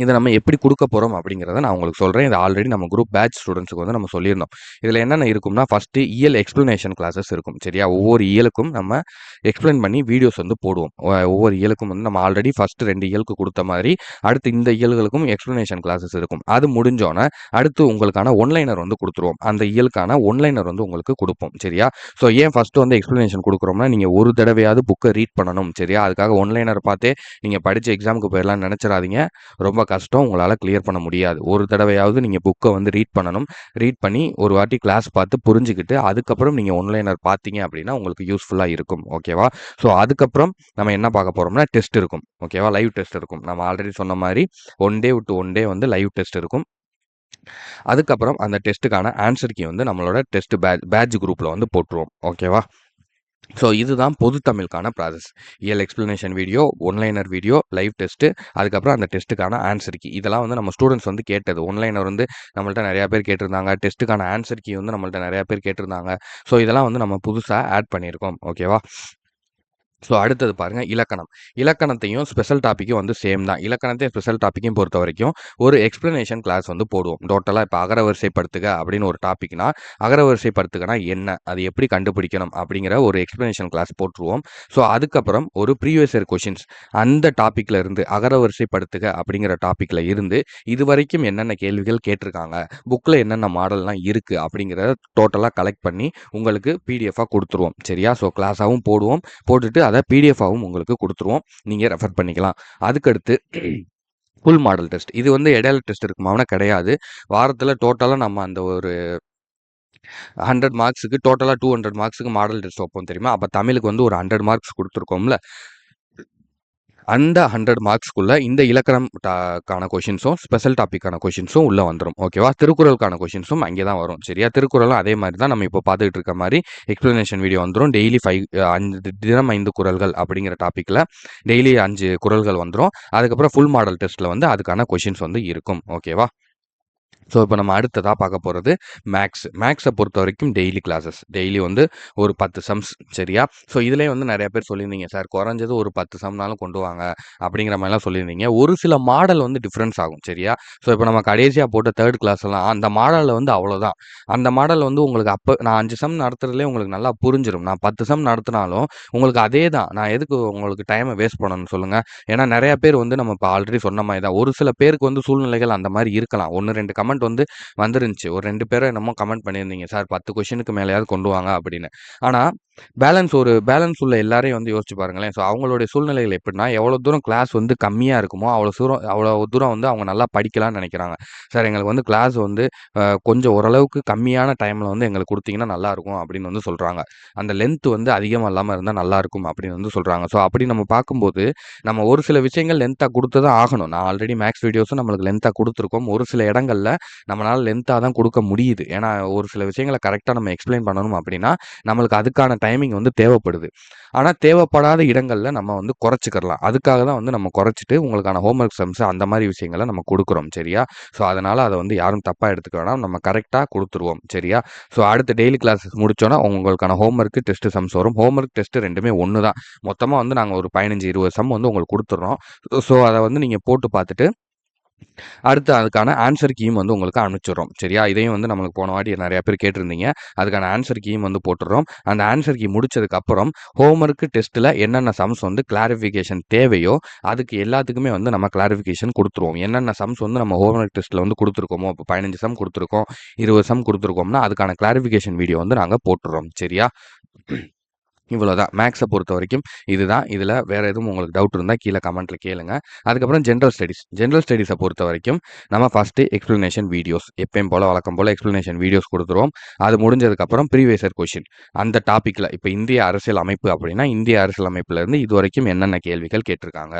இதை நம்ம எப்படி கொடுக்க போகிறோம் அப்படிங்கிறத நான் உங்களுக்கு சொல்கிறேன் இது ஆல்ரெடி நம்ம குரூப் பேட்ச் ஸ்டூடெண்ட்ஸுக்கு வந்து நம்ம சொல்லியிருந்தோம். இதில் என்னென்ன இருக்கும்னா ஃபஸ்ட்டு இயல் எக்ஸ்ப்ளனேஷன் கிளாஸஸ் இருக்கும் சரியா? ஒவ்வொரு இயலுக்கும் நம்ம எக்ஸ்பிளைன் பண்ணி வீடியோஸ் வந்து போடுவோம். ஒ- ஒவ்வொரு இயலுக்கும் வந்து நம்ம ஆல்ரெடி ஃபஸ்ட்டு ரெண்டு இயலுக்கு கொடுத்த மாதிரி அடுத்து இந்த இயல்களுக்கும் எக்ஸ்ப்ளனேஷன் கிளாஸஸ் இருக்கும். அது முடிஞ்சோன்னே அடுத்து உங்களுக்கான ஒன்லைனர் வந்து கொடுத்துருவோம். அந்த இயலுக்கான ஒன்லைனர் வந்து உங்களுக்கு கொடுப்போம் சரியா? ஸோ ஏன் ஃபஸ்ட்டு வந்து எக்ஸ்ப்ளனேஷன் கொடுக்குறோம்னா நீங்கள் ஒரு தடவையாவது புக்கை ரீட் பண்ணணும் சரியா? அதுக்காக ஒன்லைனர் பார்த்தே நீங்கள் படித்த எக்ஸாமுக்கு போயிடலாம்னு நினச்சிடாதீங்க. ரொம்ப கஷ்டம் உங்களால் கிளியர் பண்ண முடியாது. ஒரு தடவையாவது நீங்கள் புக்கை வந்து ரீட் பண்ணணும். ரீட் பண்ணி ஒரு வாட்டி கிளாஸ் பார்த்து புரிஞ்சுக்கிட்டு அதுக்கப்புறம் நீங்கள் ஒன்லைனர் பார்த்தீங்க அப்படின்னா உங்களுக்கு யூஸ்ஃபுல்லாக இருக்கும். ஓகேவா ஸோ அதுக்கப்புறம் நம்ம என்ன பார்க்க போகிறோம்னா டெஸ்ட் இருக்கும். ஓகேவா லைவ் டெஸ்ட் இருக்கும். நம்ம ஆல்ரெடி சொன்ன மாதிரி ஒன் டே விட்டு ஒன் டே வந்து லைவ் டெஸ்ட் இருக்கும். அதுக்கப்புறம் அந்த டெஸ்ட்டுக்கான ஆன்சர் கீ வந்து நம்மளோட டெஸ்ட் பேட்ச் பேட்ச் குரூப்பில் வந்து போட்டுருவோம். ஓகேவா ஸோ இதுதான் பொது தமிழுக்கான ப்ராசஸ் இயல் explanation video one liner video live test அதுக்கப்புறம் அந்த டெஸ்ட்டுக்கான ஆன்சர் கீ இதெல்லாம் வந்து நம்ம ஸ்டூடெண்ட்ஸ் வந்து கேட்டது. ஒன்லைனர் வந்து நம்மள்ட்ட நிறையா பேர் கேட்டிருந்தாங்க. டெஸ்ட்டுக்கான ஆன்சர் கீ வந்து நம்மள்ட்ட நிறையா பேர் கேட்டிருந்தாங்க. ஸோ இதெல்லாம் வந்து நம்ம புதுசாக ஆட் பண்ணியிருக்கோம். ஓகேவா ஸோ அடுத்தது பாருங்கள் இலக்கணம். இலக்கணத்தையும் ஸ்பெஷல் டாப்பிக்கும் வந்து சேம் தான். இலக்கணத்தையும் ஸ்பெஷல் டாப்பிக்கையும் பொறுத்த வரைக்கும் ஒரு எக்ஸ்ப்ளனேஷன் கிளாஸ் வந்து போடுவோம். டோட்டலாக இப்போ அகரவரிசைப்படுத்துக அப்படின்னு ஒரு டாப்பிக்னா அகரவரிசைப்படுத்துகனா என்ன? அது எப்படி கண்டுபிடிக்கணும்? அப்படிங்கிற ஒரு எக்ஸ்ப்ளனேஷன் கிளாஸ் போட்டுருவோம். ஸோ அதுக்கப்புறம் ஒரு ப்ரீவியஸ் இயர் கொஷின்ஸ் அந்த டாப்பிக்கில் இருந்து அகரவரிசைப்படுத்துக அப்படிங்கிற டாப்பிக்கில் இருந்து இது வரைக்கும் என்னென்ன கேள்விகள் கேட்டிருக்காங்க? புக்கில் என்னென்ன மாடல்லாம் இருக்குது அப்படிங்கிறத டோட்டலாக கலெக்ட் பண்ணி உங்களுக்கு பிடிஎஃபாக கொடுத்துருவோம். சரியா? ஸோ கிளாஸாகவும் போடுவோம். போட்டுட்டு அதை பிடிஎஃபாகவும் உங்களுக்கு கொடுத்துருவோம். நீங்கள் ரெஃபர் பண்ணிக்கலாம். அதுக்கடுத்து ஃபுல் மாடல் டெஸ்ட் இது வந்து இடையில டெஸ்ட் இருக்குமாவனா கிடையாது. வாரத்தில் டோட்டலாக நம்ம அந்த ஒரு ஹண்ட்ரட் மார்க்ஸுக்கு டோட்டலாக டூ ஹண்ட்ரட் மார்க்ஸுக்கு மாடல் டெஸ்ட் வைப்போம் தெரியுமா? அப்போ தமிழுக்கு வந்து ஒரு ஹண்ட்ரட் மார்க்ஸ் கொடுத்துருக்கோம்ல. அந்த ஹண்ட்ரட் மார்க்ஸ்க்குள்ள இந்த இலக்கணம் கான கொஷின்ஸும் ஸ்பெஷல் டாப்பிக்கான கொஷின்ஸும் உள்ளே வந்துடும் ஓகேவா திருக்குறளுக்கான கொஷின்ஸும் அங்கே தான் வரும். சரியா? திருக்குறளும் அதே மாதிரி தான் நம்ம இப்போ பார்த்துக்கிட்டு இருக்க மாதிரி எக்ஸ்ப்ளனேஷன் வீடியோ வந்துடும் டெய்லி ஃபைவ் அஞ்சு தினம் ஐந்து குறள்கள் அப்படிங்கிற டாப்பிக்கில் டெய்லி அஞ்சு குறள்கள் வந்துடும் அதுக்கப்புறம் ஃபுல் மாடல் டெஸ்ட்டில் வந்து அதுக்கான கொஷின்ஸ் வந்து இருக்கும். ஓகேவா ஸோ இப்போ நம்ம அடுத்ததாக பார்க்க போகிறது மேக்ஸ் மேக்ஸை பொறுத்த வரைக்கும் டெய்லி கிளாஸஸ் டெய்லி வந்து ஒரு பத்து சம்ஸ் சரியா? ஸோ இதிலே வந்து நிறைய பேர் சொல்லியிருந்தீங்க சார் குறைஞ்சது ஒரு பத்து சம்னாலும் கொண்டு வாங்க அப்படிங்கிற மாதிரிலாம் சொல்லியிருந்தீங்க. ஒரு சில மாடல் வந்து டிஃப்ரென்ஸ் ஆகும் சரியா? ஸோ இப்போ நம்ம கடைசியாக போட்ட தேர்ட் கிளாஸ்லாம் அந்த மாடலில் வந்து அவ்வளோதான். அந்த மாடல் வந்து உங்களுக்கு அப்போ நான் அஞ்சு சம் நடத்துறதுலே உங்களுக்கு நல்லா புரிஞ்சிடும் நான் பத்து சம் நடத்தினாலும் உங்களுக்கு அதே தான். நான் எதுக்கு உங்களுக்கு டைமை வேஸ்ட் பண்ணணும்னு சொல்லுங்கள் ஏன்னா நிறைய பேர் வந்து நம்ம இப்போ ஆல்ரெடி சொன்ன மாதிரி தான். ஒரு சில பேருக்கு வந்து சூழ்நிலைகள் அந்த மாதிரி இருக்கலாம். ஒன்று ரெண்டு கமெண்ட் வந்து வந்துருந்துச்சு. ஒரு ரெண்டு பேரும் என்னமோ கமெண்ட் பண்ணியிருந்தீங்க. சார் பத்து கொஷினுக்கு மேலேயாவது கொண்டு வாங்க அப்படின்னு. ஆனால் பேலன்ஸ் ஒரு பேலன்ஸ் உள்ள எல்லாரையும் வந்து யோசிச்சு பாருங்களேன். ஸோ அவங்களுடைய சூழ்நிலைகள் எப்படின்னா எவ்வளோ தூரம் கிளாஸ் வந்து கம்மியாக இருக்குமோ அவ்வளோ தூரம் அவ்வளோ தூரம் வந்து அவங்க நல்லா படிக்கலாம்னு நினைக்கிறாங்க. சார் எங்களுக்கு வந்து கிளாஸ் வந்து கொஞ்சம் ஓரளவுக்கு கம்மியான டைமில் வந்து எங்களுக்கு கொடுத்தீங்கன்னா நல்லாயிருக்கும் அப்படின்னு வந்து சொல்கிறாங்க அந்த லென்த் வந்து அதிகமாக இல்லாமல் இருந்தால் நல்லாயிருக்கும் அப்படின்னு வந்து சொல்கிறாங்க ஸோ அப்படி நம்ம பார்க்கும்போது நம்ம ஒரு சில விஷயங்கள் லென்த்தாக கொடுத்து தான் ஆகணும். நான் ஆல்ரெடி மேக்ஸ் வீடியோஸும் நம்மளுக்கு லென்த்தாக கொடுத்துருக்கோம். ஒரு சில இடங்களில் நம்மளால் லென்த்தாக தான் கொடுக்க முடியுது. ஏன்னா, ஒரு சில விஷயங்கள கரெக்டாக நம்ம எக்ஸ்ப்ளைன் பண்ணணும் அப்படின்னா, நம்மளுக்கு அதுக்கான டைமிங் வந்து தேவைப்படுது. ஆனால் தேவைப்படாத இடங்களில் நம்ம வந்து குறைச்சிக்கிறலாம் அதுக்காக தான் வந்து நம்ம குறைச்சிட்டு உங்களுக்கான ஹோம் ஒர்க் சம்ஸ் அந்த மாதிரி விஷயங்கள நம்ம கொடுக்குறோம் சரியா? ஸோ, அதனால் அதை வந்து யாரும் தப்பாக எடுத்துக்க வேணாம். நம்ம கரெக்டாக கொடுத்துருவோம் சரியா? ஸோ, அடுத்த டெய்லி கிளாஸஸ் முடிச்சோன்னா உங்களுக்கான ஹோம் டெஸ்ட்டு சம்ஸ் வரும். ஹோம் ஒர்க், டெஸ்ட் 2மே ஒண்ணு தான். மொத்தமாக வந்து நாங்கள் ஒரு 15, 20 சம் வந்து உங்களுக்கு கொடுத்துட்றோம் ஸோ, அதை வந்து நீங்கள் போட்டு பார்த்துட்டு அடுத்து அதுக்கான ஆன்சர் கீயும் வந்து உங்களுக்கு அனுப்பிச்சிடுறோம் சரியா? இதையும் வந்து நம்மளுக்கு போன வாட்டி நிறையா பேர் கேட்டிருந்தீங்க. அதுக்கான ஆன்சர் கீயும் வந்து போட்டுடுறோம். அந்த ஆன்சர் கீ முடிச்சதுக்கப்புறம், ஹோம் ஒர்க், டெஸ்ட்டில் என்னென்ன சம்ஸ் வந்து கிளாரிஃபிகேஷன் தேவையோ, அதுக்கு எல்லாத்துக்குமே வந்து நம்ம கிளாரிஃபிகேஷன் கொடுத்துருவோம் என்னென்ன சம்ஸ் வந்து நம்ம ஹோம் ஒர்க் வந்து கொடுத்துருக்கோமோ இப்போ 15 சம் கொடுத்துருக்கோம் இருபது சம் கொடுத்துருக்கோம்னா அதுக்கான கிளாரிஃபிகேஷன் வீடியோ வந்து நாங்கள் போட்டுடுறோம் சரியா? இவ்வளோதான். பொறுத்த வரைக்கும் இதுதான். இதில் வேறு எதுவும் உங்களுக்கு டவுட் இருந்தால் கீழே கமெண்ட்ல கேளுங்க. அதுக்கப்புறம் ஜெனரல் ஸ்டடீஸ். ஸ்டடிஸை பொறுத்த வரைக்கும் நம்ம ஃபஸ்ட்டு எக்ஸ்ப்ளனேஷன் வீடியோஸ். எப்பயும் போல் வழக்கம் போல் எக்ஸ்ப்ளனேஷன் வீடியோஸ் கொடுத்துருவோம் அது முடிஞ்சதுக்கப்புறம் ப்ரீவியஸர் கொஷின் அந்த டாப்பிக்கில் இப்போ இந்திய அரசியல் அமைப்பு அப்படின்னா, இந்திய அரசியல் அமைப்புலேருந்து இது வரைக்கும் என்னென்ன கேள்விகள் கேட்டிருக்காங்க.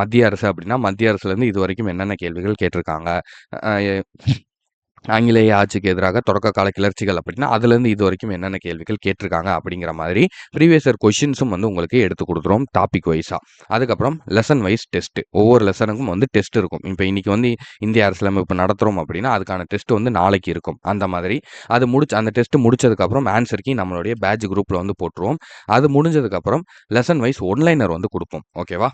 மத்திய அரசு அப்படின்னா, மத்திய அரசுலேருந்து இது வரைக்கும் என்னென்ன கேள்விகள் கேட்டிருக்காங்க. ஆங்கிலேய ஆட்சிக்கு எதிராக தொடக்க கால கிளர்ச்சிகள் அப்படின்னா, அதுலேருந்து இது வரைக்கும் என்னென்ன கேள்விகள் கேட்டிருக்காங்க அப்படிங்கிற மாதிரி ப்ரீவியஸர் கொஷின்ஸும் வந்து உங்களுக்கு எடுத்து கொடுத்துரும் டாபிக் வைஸாக அதுக்கப்புறம் லெசன் வைஸ் டெஸ்ட். ஒவ்வொரு லெசனுக்கும் வந்து டெஸ்ட் இருக்கும். இப்போ இன்றைக்கி வந்து இந்திய அரசியலமைப்பு நடத்துகிறோம் அப்படின்னா, அதுக்கான டெஸ்ட் வந்து நாளைக்கு இருக்கும். அந்த மாதிரி. அது முடிச்சு அந்த டெஸ்ட் முடிச்சதுக்கப்புறம் ஆன்சருக்கு நம்மளுடைய பேட்ச் குரூப்பில் வந்து போட்டுருவோம். அது முடிஞ்சதுக்கப்புறம் லெசன் வைஸ் ஒன்லைனர் வந்து கொடுப்போம் ஓகேவா?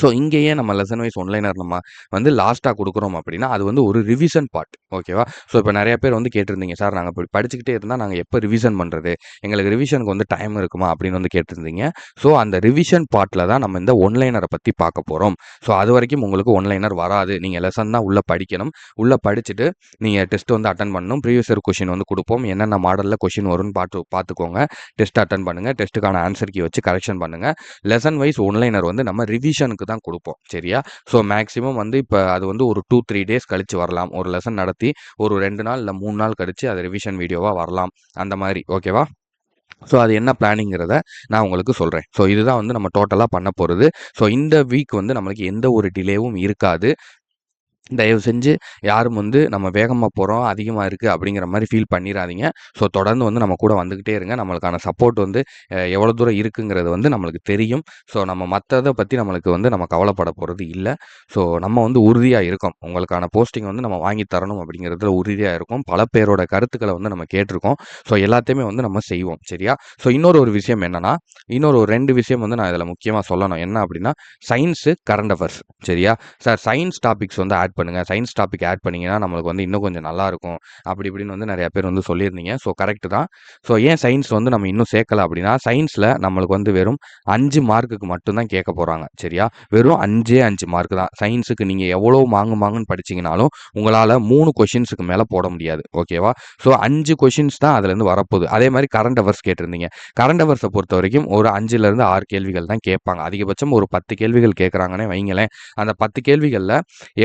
ஸோ, இங்கேயே நம்ம லெசன் வைஸ் ஒன்லைனர் நம்ம வந்து லாஸ்ட்டாக கொடுக்குறோம் அப்படின்னா, அது வந்து ஒரு ரிவிஷன் பார்ட். ஓகேவா? ஸோ, இப்போ நிறைய பேர் வந்து கேட்டிருந்தீங்க, "சார் நாங்கள் இப்படி படிச்சுக்கிட்டே இருந்தால் நாங்கள் எப்போ ரிவிஷன் பண்ணுறது எங்களுக்கு ரிவிஷனுக்கு வந்து டைம் இருக்குமா?" அப்படின்னு வந்து கேட்டிருந்தீங்க. ஸோ, அந்த ரிவிஷன் பார்ட்டில் தான் நம்ம இந்த ஒன்லைனரை பற்றி பார்க்க போகிறோம் ஸோ, அது வரைக்கும் உங்களுக்கு ஒன்லைனர் வராது. நீங்கள் லெசன் தான் உள்ளே படிக்கணும். உள்ளே படிச்சுட்டு, நீங்கள் டெஸ்ட் வந்து அட்டன் பண்ணணும். ப்ரீவியஸ் இயர் கொஷின் வந்து கொடுப்போம் என்னென்ன மாடலில் கொஷின் வரும்னு பார்த்து பார்த்துக்கோங்க. டெஸ்ட் அட்டன் பண்ணுங்கள் டெஸ்ட்டுக்கான ஆன்சர் கீ வச்சு கரெக்ஷன் பண்ணுங்கள் லெசன் வைஸ் ஒன்லைனர் வந்து நம்ம ரிவிஷன் ரிவிஷனுக்கு தான் கொடுப்போம் சரியா? ஸோ, மேக்ஸிமம் வந்து இப்போ அது வந்து ஒரு 2, 3 டேஸ் கழித்து வரலாம். ஒரு லெசன் நடத்தி ஒரு ரெண்டு நாள் இல்லை மூணு நாள் கழித்து அது ரிவிஷன் வீடியோவாக வரலாம். அந்த மாதிரி ஓகேவா? ஸோ, அது என்ன பிளானிங்கிறத நான் உங்களுக்கு சொல்கிறேன் ஸோ, இதுதான் வந்து நம்ம டோட்டலாக பண்ண போகிறது ஸோ, இந்த வீக் வந்து நம்மளுக்கு எந்த ஒரு டிலேவும் இருக்காது. தயவு செஞ்சு யாரும் வந்து நம்ம வேகமாக போகிறோம் அதிகமாக இருக்குது அப்படிங்கிற மாதிரி ஃபீல் பண்ணிடாதீங்க ஸோ, தொடர்ந்து வந்து நம்ம கூட வந்துக்கிட்டே இருங்க. நம்மளுக்கான சப்போர்ட் வந்து எவ்வளோ தூரம் இருக்குங்கிறது வந்து நம்மளுக்கு தெரியும். ஸோ, நம்ம மற்றதை பற்றி நம்மளுக்கு வந்து நம்ம கவலைப்பட போகிறது இல்லை ஸோ, நம்ம வந்து உறுதியாக இருக்கோம். உங்களுக்கான போஸ்டிங் வந்து நம்ம வாங்கி தரணும் அப்படிங்கிறதுல உறுதியாக இருக்கும் பல பேரோட கருத்துக்களை வந்து நம்ம கேட்டிருக்கோம். ஸோ, எல்லாத்தையுமே வந்து நம்ம செய்வோம். சரியா? ஸோ, இன்னொரு ஒரு விஷயம் என்னன்னா, இன்னொரு ஒரு ரெண்டு விஷயம் வந்து நான் இதில் முக்கியமாக சொல்லணும். என்ன அப்படின்னா, சயின்ஸு, கரண்ட் அஃபேர்ஸ். சரியா? சார் சயின்ஸ் டாபிக்ஸ் வந்து ஆட் பண்ணுங்க. சயின்ஸ் டாபிக் ஆட் பண்ணிங்கன்னா நம்மளுக்கு வந்து இன்னும் கொஞ்சம் நல்லாயிருக்கும் அப்படி இப்படின்னு வந்து நிறையா பேர் வந்து சொல்லியிருந்தீங்க. ஸோ, கரெக்டு தான். ஸோ, ஏன் சயின்ஸ் வந்து நம்ம இன்னும் சேர்க்கல அப்படின்னா, சயின்ஸில் நம்மளுக்கு வந்து வெறும் அஞ்சு மார்க்குக்கு மட்டும் தான் கேட்க போகிறாங்க சரியா? வெறும் 5ஏ 5 மார்க் தான். சயின்ஸுக்கு நீங்கள் எவ்வளோ மாங்கு மாங்குன்னு படிச்சிங்கனாலும் உங்களால் மூணு கொஷின்ஸுக்கு மேலே போட முடியாது. ஓகேவா? ஸோ, அஞ்சு கொஷின்ஸ் தான் அதுலேருந்து வரப்போகுது அதே மாதிரி கரண்ட் அவர்ஸ் கேட்டிருந்தீங்க. கரண்ட் ஹவர்ஸை பொறுத்த வரைக்கும் ஒரு 5லேருந்து 6 கேள்விகள் தான் கேட்பாங்க. அதிகபட்சம் ஒரு 10 கேள்விகள் கேட்குறாங்கன்னே வைங்களேன். அந்த பத்து கேள்விகளில்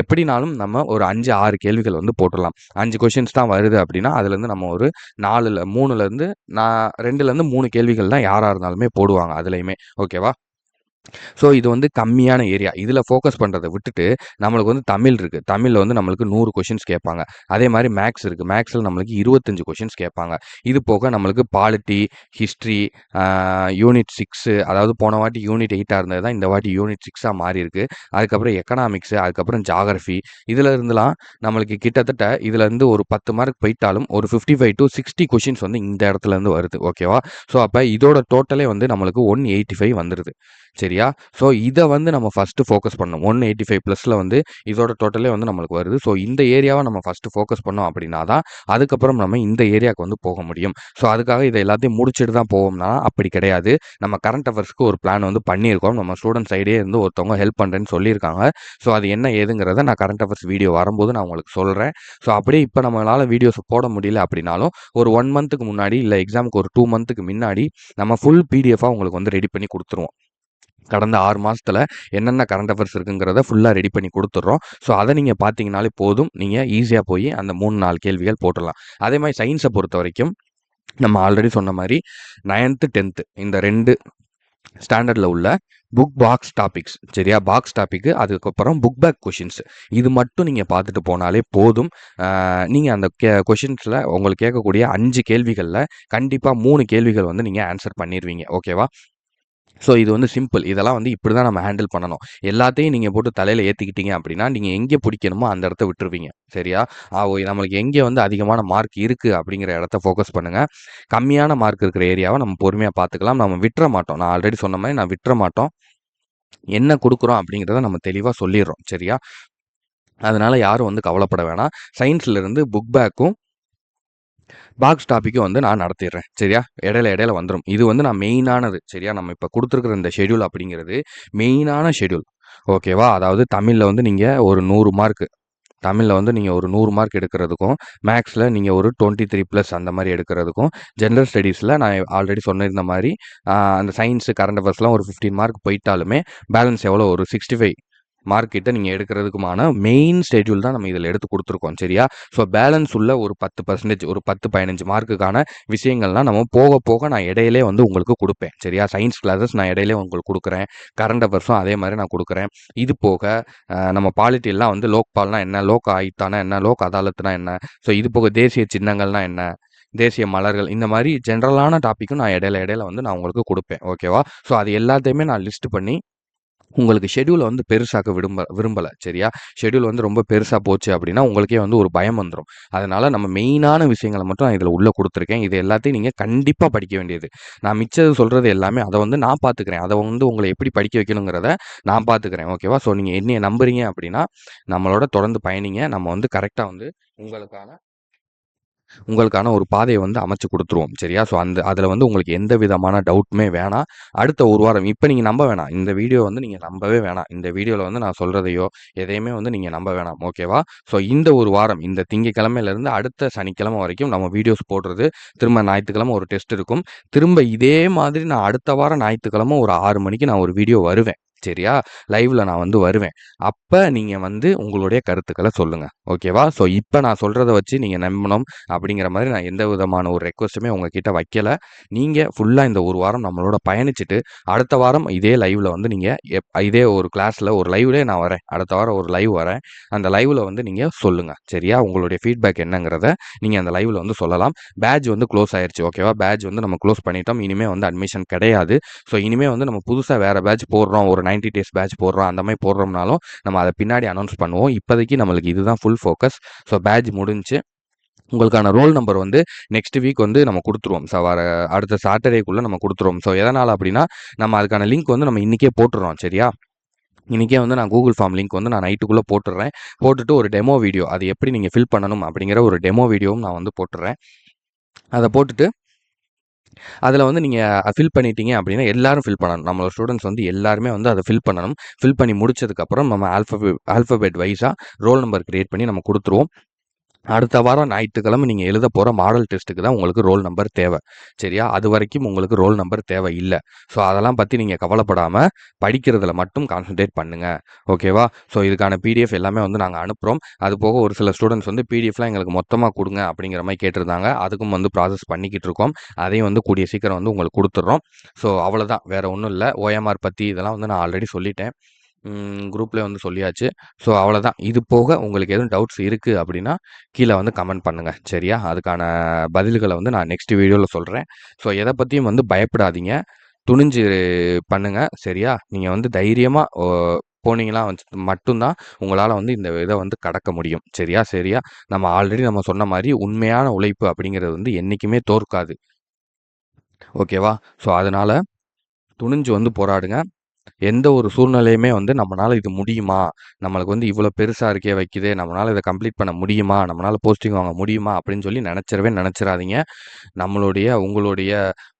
எப்படினாலும் நம்ம ஒரு 5, 6 கேள்விகள் வந்து போட்டுடலாம் அஞ்சு கொஷின்ஸ் தான் வருது அப்படின்னா, அதுலேருந்து நம்ம ஒரு 4ல 3லேருந்து நான் 2லேருந்து 3 கேள்விகள் தான் யாராக இருந்தாலுமே போடுவாங்க அதுலேயுமே ஓகேவா? ஸோ, இது வந்து கம்மியான ஏரியா. இதில் ஃபோக்கஸ் பண்ணுறதை விட்டுட்டு, நம்மளுக்கு வந்து தமிழ் இருக்குது தமிழில் வந்து நம்மளுக்கு நூறு கொஷின்ஸ் கேட்பாங்க. அதே மாதிரி மேக்ஸ் இருக்குது மேக்ஸில் நம்மளுக்கு இருபத்தஞ்சு கொஷின்ஸ் கேட்பாங்க. இது போக நம்மளுக்கு பாலிட்டி, ஹிஸ்ட்ரி, யூனிட் சிக்ஸு அதாவது போன வாட்டி யூனிட் எயிட்டாக இருந்தது தான் இந்த வாட்டி யூனிட் சிக்ஸாக மாறி இருக்குது அதுக்கப்புறம் எக்கனாமிக்ஸு அதுக்கப்புறம் ஜாகிரஃபி இதில் இருந்துலாம் நம்மளுக்கு கிட்டத்தட்ட இதுலேருந்து ஒரு 10 மார்க் போயிட்டாலும், ஒரு fifty five to sixty questions வந்து இந்த இடத்துலேருந்து வருது. ஓகேவா? ஸோ, அப்போ இதோட டோட்டலே வந்து நம்மளுக்கு ஒன் எயிட்டி ஃபைவ் வந்துடுது சரி சரியா? ஸோ, இதை வந்து நம்ம ஃபர்ஸ்ட்டு ஃபோக்கஸ் பண்ணணும். 185 ப்ளஸ்ல வந்து இதோட டோட்டலே வந்து நம்மளுக்கு வருது. ஸோ, இந்த ஏரியாவை நம்ம ஃபர்ஸ்ட்டு ஃபோக்கஸ் பண்ணோம் அப்படின்னா தான், அதுக்கப்புறம் நம்ம இந்த ஏரியாவுக்கு வந்து போக முடியும். ஸோ, அதுக்காக இதை எல்லாத்தையும் முடிச்சுட்டு தான் போவோம்னா, அப்படி கிடையாது. நம்ம கரண்ட் அஃபேர்ஸ்க்கு ஒரு பிளான் வந்து பண்ணியிருக்கோம். நம்ம ஸ்டூடண்ட் சைடே இருந்து ஒருத்தவங்க ஹெல்ப் பண்ணுறேன்னு சொல்லியிருக்காங்க. ஸோ, அது என்ன ஏதுங்கிறத நான் கரண்ட் அஃபேர்ஸ் வீடியோ வரும்போது நான் உங்களுக்கு சொல்கிறேன் ஸோ, அப்படியே இப்போ நம்மளால் வீடியோஸ் போட முடியல அப்படின்னாலும், ஒரு ஒன் மந்த்துக்கு முன்னாடி இல்லை எக்ஸாமுக்கு ஒரு டூ மந்த்துக்கு முன்னாடி நம்ம ஃபுல் பிடிஎஃபாக உங்களுக்கு வந்து ரெடி பண்ணி கொடுத்துருவோம் கடந்த ஆறு மாதத்தில் என்னென்ன கரண்ட் அஃபேர்ஸ் இருக்குங்கிறத ஃபுல்லாக ரெடி பண்ணி கொடுத்துட்றோம். ஸோ, அதை நீங்கள் பார்த்தீங்கனாலே போதும். நீங்கள் ஈஸியாக போய் அந்த 3, 4 கேள்விகள் போட்டுடலாம். அதே மாதிரி சயின்ஸை பொறுத்த வரைக்கும் நம்ம ஆல்ரெடி சொன்ன மாதிரி நைன்த்து டென்த்து இந்த ரெண்டு ஸ்டாண்டர்டில் உள்ள புக் பாக்ஸ் டாபிக்ஸ் சரியா? பாக்ஸ் டாபிக்கு அதுக்கப்புறம் புக் பேக் கொஷின்ஸ் இது மட்டும் நீங்கள் பார்த்துட்டு போனாலே போதும். நீங்கள் அந்த கே கொஷின்ஸில் உங்களுக்கு கேட்கக்கூடிய அஞ்சு கேள்விகளில் கண்டிப்பாக மூணு கேள்விகள் வந்து நீங்கள் ஆன்சர் பண்ணிடுவீங்க ஓகேவா ஸோ இது வந்து சிம்பிள் இதெல்லாம் வந்து இப்படி தான் நம்ம ஹேண்டில் பண்ணணும். எல்லாத்தையும் நீங்கள் போட்டு தலையில் ஏற்றிக்கிட்டீங்க அப்படின்னா நீங்கள் எங்கே பிடிக்கணுமோ அந்த இடத்த விட்டுருவீங்க. சரியா? ஓ நம்மளுக்கு எங்கே வந்து அதிகமான மார்க் இருக்குது அப்படிங்கிற இடத்த ஃபோக்கஸ் பண்ணுங்கள் கம்மியான மார்க் இருக்கிற ஏரியாவை நம்ம பொறுமையாக பார்த்துக்கலாம். நம்ம விட்டுற மாட்டோம். நான் ஆல்ரெடி சொன்ன மாதிரி நான் விட்டுற மாட்டோம். என்ன கொடுக்குறோம் அப்படிங்கிறத நம்ம தெளிவாக சொல்லிடுறோம். சரியா? அதனால யாரும் வந்து கவலைப்பட வேணாம். சயின்ஸ்லேருந்து புக் பேக்கும் பாக்ஸ் டாப்பிக்கும் வந்து நான் நடத்திடுறேன். சரியா? இடையில இடையில வந்துடும் இது வந்து நான் மெயினானது சரியா? நம்ம இப்போ கொடுத்துருக்குற இந்த ஷெட்யூல் அப்படிங்கிறது மெயினான ஷெட்யூல் ஓகேவா அதாவது தமிழில் வந்து நீங்கள் ஒரு நூறு மார்க்கு தமிழில் வந்து நீங்கள் ஒரு நூறு மார்க் எடுக்கிறதுக்கும் மேக்ஸில் நீங்கள் ஒரு டுவெண்ட்டி த்ரீ ப்ளஸ் அந்த மாதிரி எடுக்கிறதுக்கும் ஜென்ரல் ஸ்டடீஸில் நான் ஆல்ரெடி சொன்னிருந்த மாதிரி அந்த சயின்ஸு கரண்ட் அஃபேர்ஸ்லாம் ஒரு ஃபிஃப்டீன் மார்க் போயிட்டாலுமே பேலன்ஸ் எவ்வளோ ஒரு சிக்ஸ்டி ஃபைவ் மார்க்கெட்டை நீங்கள் எடுக்கிறதுக்குமான மெயின் ஷெட்யூல் தான் நம்ம இதில் எடுத்து கொடுத்துருக்கோம் சரியா? ஸோ பேலன்ஸ் உள்ள ஒரு பத்து பர்சன்டேஜ் ஒரு பத்து பதினஞ்சு மார்க்குக்கான விஷயங்கள்லாம் நம்ம போக போக நான் இடையிலே வந்து உங்களுக்கு கொடுப்பேன் சரியா? சயின்ஸ் கிளாஸஸ் நான் இடையிலே உங்களுக்கு கொடுக்குறேன். கரண்ட் அஃபேர்ஸும் அதே மாதிரி நான் கொடுக்குறேன். இது போக நம்ம பாலிட்டிலாம் வந்து லோக்பால்னா என்ன? லோக் ஆயுத்தானா என்ன? லோக் அதாலத்னா என்ன? ஸோ இது போக தேசிய சின்னங்கள்னா என்ன? தேசிய மலர்கள் இந்த மாதிரி ஜென்ரலான டாப்பிக்கும் நான் இடையில இடையில வந்து நான் உங்களுக்கு கொடுப்பேன் ஓகேவா ஸோ அது எல்லாத்தையுமே நான் லிஸ்ட் பண்ணி உங்களுக்கு ஷெட்யூலை வந்து பெருசாக்க விரும்ப விரும்பலை சரியா? ஷெட்யூல் வந்து ரொம்ப பெருசாக போச்சு அப்படின்னா உங்களுக்கே வந்து ஒரு பயம் வந்துடும் அதனால் நம்ம மெயினான விஷயங்களை மட்டும் நான் இதில் உள்ளே கொடுத்துருக்கேன். இது எல்லாத்தையும் நீங்கள் கண்டிப்பாக படிக்க வேண்டியது. நான் மிச்சது சொல்கிறது எல்லாமே அதை வந்து நான் பார்த்துக்கிறேன் அதை வந்து உங்களை எப்படி படிக்க வைக்கணுங்கிறத நான் பார்த்துக்கிறேன் ஓகேவா ஸோ நீங்கள் என்னையை நம்புறீங்க அப்படின்னா நம்மளோட தொடர்ந்து பயணிங்க. நம்ம வந்து கரெக்டாக வந்து உங்களுக்கான உங்களுக்கான ஒரு பாதையை வந்து அமைச்சு கொடுத்துருவோம். சரியா? ஸோ அந்த அதில் வந்து உங்களுக்கு எந்த விதமான டவுட்டுமே வேணாம். அடுத்த ஒரு வாரம் இப்போ நீங்கள் நம்ப வேணாம். இந்த வீடியோ வந்து நீங்கள் நம்பவே வேணாம். இந்த வீடியோவில் வந்து நான் சொல்கிறதையோ எதையுமே வந்து நீங்கள் நம்ப வேணாம். ஓகேவா ஸோ இந்த ஒரு வாரம் இந்த திங்கக்கிழமையிலேருந்து அடுத்த சனிக்கிழமை வரைக்கும் நம்ம வீடியோஸ் போடுறது. திரும்ப ஞாயிற்றுக்கிழமை ஒரு டெஸ்ட் இருக்கும். திரும்ப இதே மாதிரி நான் அடுத்த வாரம் ஞாயிற்றுக்கிழமை ஒரு ஆறு மணிக்கு நான் ஒரு வீடியோ வருவேன். சரியா? லைவ்ல நான் வந்து வருவேன். அப்போ நீங்கள் வந்து உங்களுடைய கருத்துக்களை சொல்லுங்கள் ஓகேவா ஸோ இப்போ நான் சொல்கிறத வச்சு நீங்கள் நம்பணும் அப்படிங்கிற மாதிரி நான் எந்த விதமான ஒரு ரெக்வஸ்ட்டுமே உங்ககிட்ட வைக்கல. நீங்கள் ஃபுல்லாக இந்த ஒரு வாரம் நம்மளோட பயணிச்சுட்டு அடுத்த வாரம் இதே லைவில் வந்து நீங்கள் எப் இதே ஒரு கிளாஸில் ஒரு லைவ்லேயே நான் வரேன். அடுத்த வாரம் ஒரு லைவ் வரேன். அந்த லைவில் வந்து நீங்கள் சொல்லுங்கள் சரியா? உங்களுடைய ஃபீட்பேக் என்னங்கிறத நீங்கள் அந்த லைவில் வந்து சொல்லலாம். பேட்ச் வந்து க்ளோஸ் ஆயிருச்சு. ஓகேவா பேட்ச் வந்து நம்ம க்ளோஸ் பண்ணிட்டோம். இனிமேல் வந்து அட்மிஷன் கிடையாது. ஸோ இனிமேல் வந்து நம்ம புதுசாக வேறு பேட்ச் போடுறோம். ஒரு 90 டேஸ் பேட்ச் போடுறோம் அந்த மாதிரி போடுறோம்னாலும் நம்ம அதை பின்னாடி அனௌன்ஸ் பண்ணுவோம். இப்போதைக்கு நம்மளுக்கு இதுதான் ஃபுல் ஃபோக்கஸ் ஸோ பேட்ச் முடிஞ்சு உங்களுக்கான ரோல் நம்பர் வந்து நெக்ஸ்ட் வீக் வந்து நம்ம கொடுத்துருவோம். ஸோ வர அடுத்த சாட்டர்டேக்குள்ளே நம்ம கொடுத்துருவோம். ஸோ எதனால் அப்படின்னா நம்ம அதுக்கான லிங்க் வந்து நம்ம இன்றைக்கே போட்டுடுறோம் சரியா? இன்றைக்கே வந்து நான் கூகுள் ஃபார்ம் லிங்க் வந்து நான் நைட்டுக்குள்ளே போட்டுடுறேன் போட்டுட்டு ஒரு டெமோ வீடியோ அது எப்படி நீங்கள் ஃபில் பண்ணணும் அப்படிங்கிற ஒரு டெமோ வீடியோவும் நான் வந்து போட்டுடுறேன் அதை போட்டுட்டு அதில் வந்து நீங்கள் ஃபில் பண்ணிட்டீங்க அப்படின்னா எல்லாரும் ஃபில் பண்ணணும். நம்மளோட ஸ்டூடெண்ட்ஸ் வந்து எல்லாருமே வந்து அதை ஃபில் பண்ணணும். ஃபில் பண்ணி முடிச்சதுக்கப்புறம் நம்ம ஆல்ஃபபெட் ஆல்ஃபபெட் வைஸாக ரோல் நம்பர் கிரியேட் பண்ணி நம்ம கொடுத்துருவோம். அடுத்த வாரம் ஞாயிற்றுக்கிழமை நீங்கள் எழுத போகிற மாடல் டெஸ்ட்டுக்கு தான் உங்களுக்கு ரோல் நம்பர் தேவை. சரியா? அது வரைக்கும் உங்களுக்கு ரோல் நம்பர் தேவை இல்லை. ஸோ அதெல்லாம் பற்றி நீங்கள் கவலைப்படாமல் படிக்கிறதுல மட்டும் கான்சென்ட்ரேட் பண்ணுங்கள் ஓகேவா ஸோ இதுக்கான பிடிஎஃப் எல்லாமே வந்து நாங்கள் அனுப்புகிறோம் அது போக ஒரு சில ஸ்டூடெண்ட்ஸ் வந்து பிடிஎஃப்லாம் எங்களுக்கு மொத்தமாக கொடுங்க அப்படிங்கிற மாதிரி கேட்டிருந்தாங்க. அதுக்கும் வந்து ப்ராசஸ் பண்ணிக்கிட்டு இருக்கோம். அதையும் வந்து கூடிய சீக்கிரம் வந்து உங்களுக்கு கொடுத்துட்றோம் ஸோ அவ்வளோதான் வேறு ஒன்றும் இல்லை. ஓஎம்ஆர் பற்றி இதெல்லாம் வந்து நான் ஆல்ரெடி சொல்லிட்டேன். குரூப்லேயே வந்து சொல்லியாச்சு. ஸோ அவ்வளோதான். இது போக உங்களுக்கு எதுவும் டவுட்ஸ் இருக்குது அப்படின்னா கீழே வந்து கமெண்ட் பண்ணுங்கள் சரியா? அதுக்கான பதில்களை வந்து நான் நெக்ஸ்ட் வீடியோவில் சொல்கிறேன் ஸோ எதை பற்றியும் வந்து பயப்படாதீங்க. துணிஞ்சு பண்ணுங்கள் சரியா? நீங்கள் வந்து தைரியமாக போனீங்களா வந்து மட்டும்தான் உங்களால் வந்து இந்த இதை வந்து கடக்க முடியும். சரியா? சரியா? நம்ம ஆல்ரெடி நம்ம சொன்ன மாதிரி உண்மையான உழைப்பு அப்படிங்கிறது வந்து என்றைக்குமே தோற்காது. ஓகேவா? ஸோ அதனால் துணிஞ்சு வந்து போராடுங்க. எந்த ஒரு சூழ்நிலையுமே வந்து நம்மளால் இது முடியுமா? நம்மளுக்கு வந்து இவ்வளோ பெருசாக இருக்கே வைக்குது நம்மளால் இதை கம்ப்ளீட் பண்ண முடியுமா? நம்மளால் போஸ்டிங் வாங்க முடியுமா? அப்படின்னு சொல்லி நினச்சிடவே நினச்சிடாதீங்க. நம்மளுடைய உங்களுடைய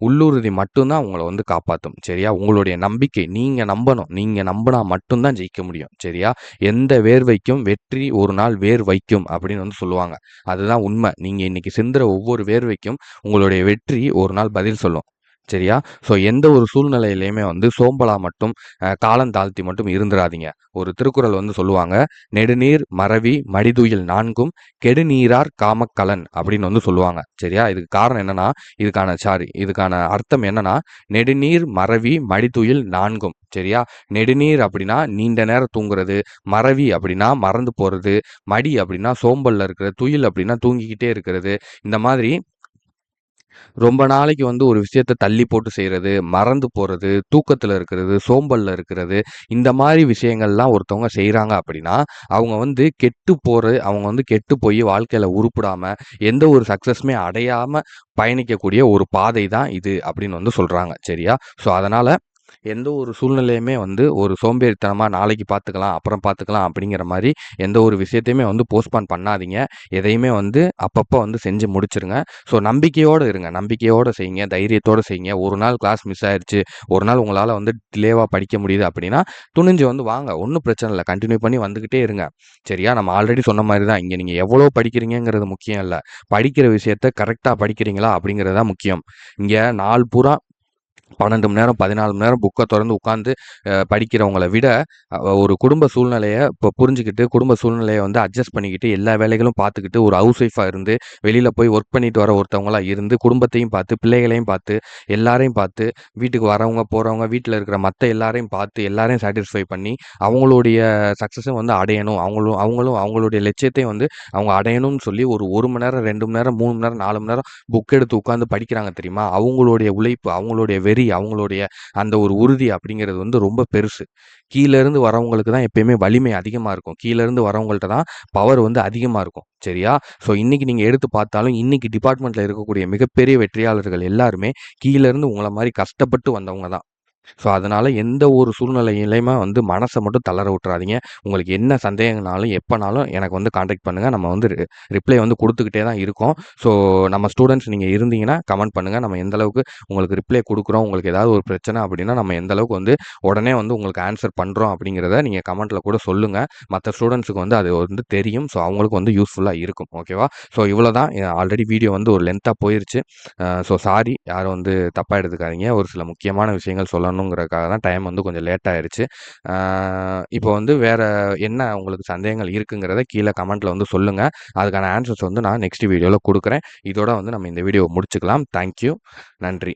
உள்ளுறுதி மட்டும்தான் உங்களை வந்து காப்பாற்றும் சரியா? உங்களுடைய நம்பிக்கை நீங்கள் நம்பணும். நீங்கள் நம்பினா மட்டும்தான் ஜெயிக்க முடியும் சரியா? எந்த வேர்வைக்கும் வெற்றி ஒரு நாள் வேர் வைக்கும் அப்படின்னு வந்து சொல்லுவாங்க. அதுதான் உண்மை. நீங்கள் இன்னைக்கு சிந்துற ஒவ்வொரு வேர்வைக்கும் உங்களுடைய வெற்றி ஒரு நாள் பதில் சொல்லும். சரியா? ஸோ எந்த ஒரு சூழ்நிலையிலையுமே வந்து சோம்பலா மட்டும் காலம் தாழ்த்தி மட்டும் இருந்துராதீங்க ஒரு திருக்குறள் வந்து சொல்லுவாங்க நெடுநீர் மறவி மடிதுயில் நான்கும் கெடுநீரார் காமக்கலன் அப்படின்னு வந்து சொல்லுவாங்க. சரியா? இதுக்கு காரணம் என்னன்னா இதுக்கான சாரி இதுக்கான அர்த்தம் என்னன்னா நெடுநீர் மறவி மடிதுயில் நான்கும் சரியா? நெடுநீர் அப்படின்னா நீண்ட நேரம் தூங்குறது மறவி அப்படின்னா மறந்து போறது மடி அப்படின்னா சோம்பல்ல இருக்கிறது துயில் அப்படின்னா தூங்கிக்கிட்டே இருக்கிறது இந்த மாதிரி ரொம்ப நாளைக்கு வந்து ஒரு விஷயத்த தள்ளி போட்டு செய்கிறது மறந்து போகிறது தூக்கத்தில் இருக்கிறது சோம்பலில் இருக்கிறது இந்த மாதிரி விஷயங்கள்லாம் ஒருத்தவங்க செய்கிறாங்க அப்படின்னா அவங்க வந்து கெட்டு போகிற அவங்க வந்து கெட்டு போய் வாழ்க்கையில் உருப்பிடாமல் எந்த ஒரு சக்ஸஸுமே அடையாமல் பயணிக்கக்கூடிய ஒரு பாதை தான் இது அப்படின்னு வந்து சொல்கிறாங்க சரியா? ஸோ அதனால் எந்த ஒரு சூழ்நிலையுமே வந்து ஒரு சோம்பேறித்தனமாக நாளைக்கு பார்த்துக்கலாம் அப்புறம் பார்த்துக்கலாம் அப்படிங்கிற மாதிரி எந்த ஒரு விஷயத்தையுமே வந்து போஸ்ட்பான் பண்ணாதீங்க. எதையுமே வந்து அப்பப்போ வந்து செஞ்சு முடிச்சிருங்க. ஸோ நம்பிக்கையோடு இருங்க. நம்பிக்கையோடு செய்யுங்க. தைரியத்தோடு செய்யுங்க. ஒரு நாள் கிளாஸ் மிஸ் ஆயிடுச்சு ஒரு நாள் உங்களால் வந்து டிலேவாக படிக்க முடியுது அப்படின்னா துணிஞ்சு வந்து வாங்க. ஒன்றும் பிரச்சனை இல்லை. கண்டினியூ பண்ணி வந்துக்கிட்டே இருங்க. சரியா? நம்ம ஆல்ரெடி சொன்ன மாதிரி தான். இங்கே நீங்கள் எவ்வளோ படிக்கிறீங்கிறது முக்கியம் இல்லை. படிக்கிற விஷயத்த கரெக்டாக படிக்கிறீங்களா அப்படிங்கிறது தான் முக்கியம். இங்கே நாள் பூரா பன்னெண்டு மணி நேரம் பதினாலு மணி நேரம் புக்கை திறந்து உட்காந்து படிக்கிறவங்கள விட ஒரு குடும்ப சூழ்நிலையை இப்போ புரிஞ்சுக்கிட்டு குடும்ப சூழ்நிலையை வந்து அட்ஜஸ்ட் பண்ணிக்கிட்டு எல்லா வேலைகளும் பார்த்துக்கிட்டு ஒரு ஹவுஸ் ஒய்ஃபாக இருந்து வெளியில் போய் ஒர்க் பண்ணிட்டு வர ஒருத்தவங்களா இருந்து குடும்பத்தையும் பார்த்து பிள்ளைகளையும் பார்த்து எல்லாரையும் பார்த்து வீட்டுக்கு வரவங்க போகிறவங்க வீட்டில் இருக்கிற மற்ற எல்லாரையும் பார்த்து எல்லாரையும் சாட்டிஸ்ஃபை பண்ணி அவங்களுடைய சக்ஸஸும் வந்து அடையணும். அவங்களும் அவங்களும் அவங்களுடைய லட்சியத்தையும் வந்து அவங்க அடையணும்னு சொல்லி ஒரு ஒரு மணி நேரம் ரெண்டு மணி நேரம் மூணு மணி நேரம் நாலு மணி நேரம் புக் எடுத்து உட்காந்து படிக்கிறாங்க தெரியுமா? அவங்களுடைய உழைப்பு அவங்களுடைய வெறி அவங்களுடைய அந்த ஒரு உறுதி அப்படிங்கிறது வந்து ரொம்ப பெருசு. கீழேருந்து வரவங்களுக்கு தான் எப்பயுமே வலிமை அதிகமாக இருக்கும். கீழேருந்து வரவங்கள்ட்ட தான் பவர் வந்து அதிகமாக இருக்கும். சரியா? ஸோ இன்னைக்கு நீங்கள் எடுத்து பார்த்தாலும் இன்னைக்கு டிபார்ட்மெண்ட்டில் இருக்கக்கூடிய மிகப்பெரிய வெற்றியாளர்கள் எல்லாருமே கீழேருந்து உங்களை மாதிரி கஷ்டப்பட்டு வந்தவங்க தான். ஸோ அதனால் எந்த ஒரு சூழ்நிலையிலையுமே வந்து மனசை மட்டும் தளர விட்டுறாதீங்க. உங்களுக்கு என்ன சந்தேகங்கனாலும் எப்போனாலும் எனக்கு வந்து காண்டாக்ட் பண்ணுங்கள் நம்ம வந்து ரிப்ளை வந்து கொடுத்துக்கிட்டே தான் இருக்கோம். ஸோ நம்ம ஸ்டூடெண்ட்ஸ் நீங்கள் இருந்தீங்கன்னா கமெண்ட் பண்ணுங்கள் நம்ம எந்த அளவுக்கு உங்களுக்கு ரிப்ளை கொடுக்குறோம் உங்களுக்கு ஏதாவது ஒரு பிரச்சனை அப்படின்னா நம்ம எந்த அளவுக்கு வந்து உடனே வந்து உங்களுக்கு ஆன்சர் பண்ணுறோம் அப்படிங்கிறத நீங்கள் கமெண்ட்டில் கூட சொல்லுங்கள் மற்ற ஸ்டூடெண்ட்ஸுக்கு வந்து அது வந்து தெரியும். ஸோ அவங்களுக்கு வந்து யூஸ்ஃபுல்லாக இருக்கும். ஓகேவா ஸோ இவ்வளோ தான் ஆல்ரெடி வீடியோ வந்து ஒரு லென்த்தாக போயிருச்சு. ஸோ சாரி யாரும் வந்து தப்பாக எடுத்துக்காதீங்க. ஒரு சில முக்கியமான விஷயங்கள் பண்ணணுங்கிறதுக்காக தான் டைம் வந்து கொஞ்சம் லேட் ஆயிடுச்சு இப்போ வந்து வேறு என்ன உங்களுக்கு சந்தேகங்கள் இருக்குங்கிறத கீழே கமெண்ட்டில் வந்து சொல்லுங்கள் அதுக்கான ஆன்சர்ஸ் வந்து நான் நெக்ஸ்ட் வீடியோவில் கொடுக்குறேன். இதோட வந்து நம்ம இந்த வீடியோ முடிச்சுக்கலாம். தேங்க்யூ நன்றி.